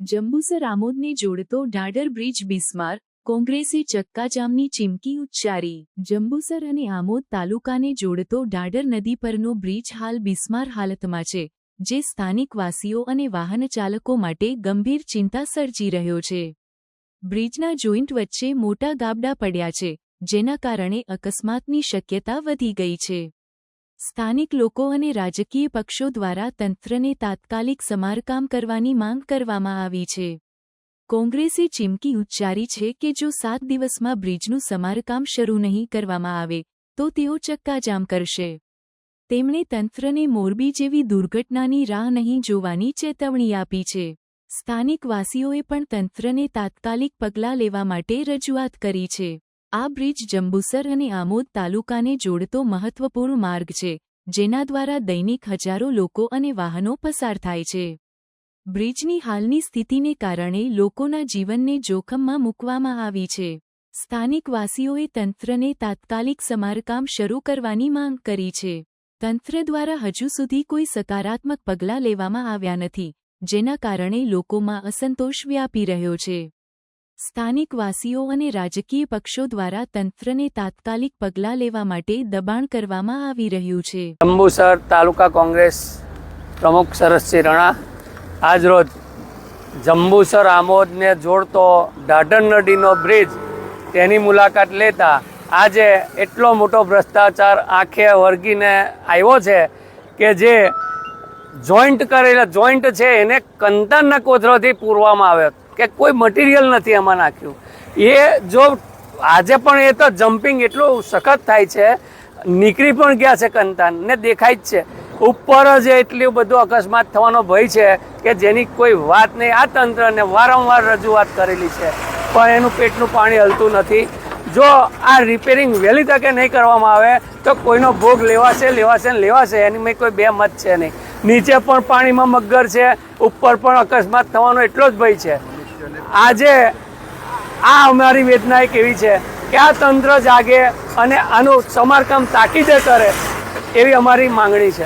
જંબુસર આમોદને જોડતો ઢાઢર બ્રિજ બિસ્માર, કોંગ્રેસે ચક્કાજામની ચીમકી ઉચ્ચારી. જંબુસર અને આમોદ તાલુકાને જોડતો ઢાઢર નદી પરનો બ્રિજ હાલ બિસ્માર હાલતમાં છે, જે સ્થાનિક વાસીઓ અને વાહન ચાલકો માટે ગંભીર ચિંતા સર્જી રહ્યો છે. બ્રિજના જોઈન્ટ વચ્ચે મોટા ગાબડા પડ્યા છે, જેના કારણે અકસ્માતની શક્યતા વધી ગઈ છે. સ્થાનિક લોકો અને રાજકીય પક્ષો દ્વારા તંત્રને તાત્કાલિક સમારકામ કરવાની માંગ કરવામાં આવી છે. કોંગ્રેસે ચીમકી ઉચ્ચારી છે કે જો સાત દિવસમાં બ્રિજનું સમારકામ શરૂ નહીં કરવામાં આવે, તો તેઓ ચક્કાજામ કરશે. તેમણે તંત્રને મોરબી જેવી દુર્ઘટનાની રાહ નહીં જોવાની ચેતવણી આપી છે. સ્થાનિક વાસીઓએ પણ તંત્રને તાત્કાલિક પગલાં લેવા માટે રજૂઆત કરી છે. આ બ્રિજ જંબુસર અને આમોદ તાલુકાને જોડતો મહત્વપૂર્ણ માર્ગ છે, જેના દ્વારા દૈનિક હજારો લોકો અને વાહનો પસાર થાય છે. બ્રિજની હાલની સ્થિતિને કારણે લોકોના જીવનને જોખમમાં મૂકવામાં આવી છે. સ્થાનિક વાસીઓએ તંત્રને તાત્કાલિક સમારકામ શરૂ કરવાની માંગ કરી છે. તંત્ર દ્વારા હજુ સુધી કોઈ સકારાત્મક પગલાં લેવામાં આવ્યા નથી, જેના કારણે લોકોમાં અસંતોષ વ્યાપી રહ્યો છે. સ્થાનિક વાસીઓ અને રાજકીય પક્ષો દ્વારા તંત્રને તાત્કાલિક પગલાં લેવા માટે દબાણ કરવામાં આવી રહ્યું છે. અંબુસર તાલુકા કોંગ્રેસ પ્રમુખ સરસસિંહ રણા આજરોજ જંબુસર આમોદને જોડતો ઢાઢર નદીનો બ્રિજ તેની મુલાકાત લેતા આજે એટલો મોટો ભ્રષ્ટાચાર આંખે વર્ગીને આવ્યો છે કે જે જોઈન્ટ કરેલા, જોઈન્ટ છે એને કંદનના કોથરોથી પૂરવામાં આવ્યો કે કોઈ મટીરિયલ નથી એમાં નાખ્યું. એ જો આજે પણ એ તો જમ્પિંગ એટલું સખત થાય છે, નીકળી પણ ગયા છે કંતાન ને દેખાય જ છે. ઉપર જ એટલું બધું અકસ્માત થવાનો ભય છે કે જેની કોઈ વાત નહીં. આ તંત્રને વારંવાર રજૂઆત કરેલી છે, પણ એનું પેટનું પાણી હલતું નથી. જો આ રિપેરિંગ વહેલી તકે નહીં કરવામાં આવે, તો કોઈનો ભોગ લેવાશે લેવાશે ને લેવાશે, એની મેં કોઈ બે મત છે નહીં. નીચે પણ પાણીમાં મગર છે, ઉપર પણ અકસ્માત થવાનો એટલો જ ભય છે. આજે આ અમારી વેદના એક એવી છે કે આ તંત્ર જાગે અને આનું સમારકામ તાકીદે કરે એવી અમારી માંગણી છે.